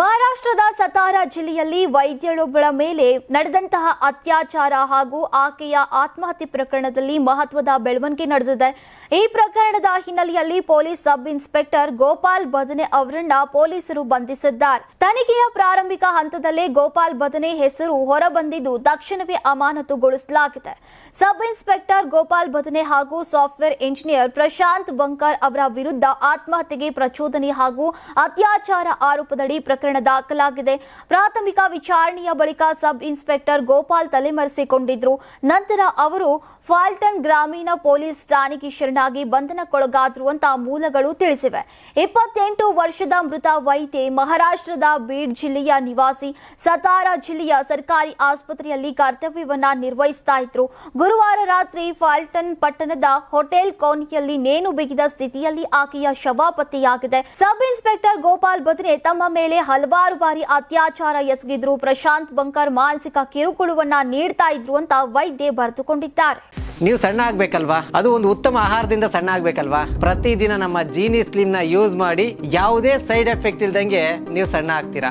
ಮಹಾರಾಷ್ಟ್ರದ ಸತಾರಾ ಜಿಲ್ಲೆಯಲ್ಲಿ ವೈದ್ಯಳೊಬ್ಬಳ ಮೇಲೆ ನಡೆದಂತಹ ಅತ್ಯಾಚಾರ ಹಾಗೂ ಆಕೆಯ ಆತ್ಮಹತ್ಯೆ ಪ್ರಕರಣದಲ್ಲಿ ಮಹತ್ವದ ಬೆಳವಣಿಗೆ ನಡೆದಿದೆ. ಈ ಪ್ರಕರಣದ ಹಿನ್ನೆಲೆಯಲ್ಲಿ ಪೊಲೀಸ್ ಸಬ್ ಇನ್ಸ್ಪೆಕ್ಟರ್ ಗೋಪಾಲ್ ಬದನೆ ಅವರನ್ನ ಪೊಲೀಸರು ಬಂಧಿಸಿದ್ದಾರೆ. ತನಿಖೆಯ ಪ್ರಾರಂಭಿಕ ಹಂತದಲ್ಲೇ ಗೋಪಾಲ್ ಬದನೆ ಹೆಸರು ಹೊರಬಂದಿದ್ದು ತಕ್ಷಣವೇ ಅಮಾನತುಗೊಳಿಸಲಾಗಿದೆ. ಸಬ್ ಇನ್ಸ್ಪೆಕ್ಟರ್ ಗೋಪಾಲ್ ಬದನೆ ಹಾಗೂ ಸಾಫ್ಟ್ವೇರ್ ಇಂಜಿನಿಯರ್ ಪ್ರಶಾಂತ್ ಬಂಕರ್ ಅವರ ವಿರುದ್ಧ ಆತ್ಮಹತ್ಯೆಗೆ ಪ್ರಚೋದನೆ ಹಾಗೂ ಅತ್ಯಾಚಾರ ಆರೋಪದಡಿ ಪ್ರಕರಣ ದಾಖಲಾಗಿದೆ. ಪ್ರಾಥಮಿಕ ವಿಚಾರಣೆಯ ಬಳಿಕ ಸಬ್ ಇನ್ಸ್ಪೆಕ್ಟರ್ ಗೋಪಾಲ್ ತಲೆಮರೆಸಿಕೊಂಡಿದ್ರು. ನಂತರ ಅವರು ಫಾಲ್ಟನ್ ಗ್ರಾಮೀಣ ಪೊಲೀಸ್ ಠಾಣೆಗೆ ಶರಣಾಗಿ ಬಂಧನಕ್ಕೊಳಗಾದ್ರು ಅಂತ ಮೂಲಗಳು ತಿಳಿಸಿವೆ. ಇಪ್ಪತ್ತೆಂಟು ವರ್ಷದ ಮೃತ ವೈದ್ಯೆ ಮಹಾರಾಷ್ಟ್ರದ ಬೀಡ್ ಜಿಲ್ಲೆಯ ನಿವಾಸಿ ಸತಾರಾ ಜಿಲ್ಲೆಯ ಸರ್ಕಾರಿ ಆಸ್ಪತ್ರೆಯಲ್ಲಿ ಕರ್ತವ್ಯವನ್ನ ನಿರ್ವಹಿಸ್ತಾ ಇದ್ರು. ಗುರುವಾರ ರಾತ್ರಿ ಫಾಲ್ಟನ್ ಪಟ್ಟಣದ ಹೋಟೆಲ್ ಕೋಣೆಯಲ್ಲಿ ನೇಣು ಬಿಗಿದ ಸ್ಥಿತಿಯಲ್ಲಿ ಆಕೆಯ ಶವ ಪತ್ತೆಯಾಗಿದೆ. ಸಬ್ ಇನ್ಸ್ಪೆಕ್ಟರ್ ಗೋಪಾಲ್ ಬದ್ರೆ ತಮ್ಮ ಮೇಲೆ ಹಲವಾರು ಬಾರಿ ಅತ್ಯಾಚಾರ ಎಸಗಿದ್ರು. ಪ್ರಶಾಂತ್ ಬಂಕರ್ ಮಾನಸಿಕ ಕಿರುಕುಳವನ್ನ ನೀಡ್ತಾ ಇದ್ರು ಅಂತ ವೈದ್ಯೆ ಬರೆದುಕೊಂಡಿದ್ದಾರೆ. ನೀವು ಸಣ್ಣ ಆಗ್ಬೇಕಲ್ವಾ? ಅದು ಒಂದು ಉತ್ತಮ ಆಹಾರದಿಂದ ಸಣ್ಣ ಆಗ್ಬೇಕಲ್ವಾ? ಪ್ರತಿದಿನ ನಮ್ಮ ಜೀನಿ ಸ್ಲಿಮ್ನ ಯೂಸ್ ಮಾಡಿ ಯಾವುದೇ ಸೈಡ್ ಎಫೆಕ್ಟ್ ಇಲ್ದಂಗೆ ನೀವು ಸಣ್ಣ ಆಗ್ತೀರಾ?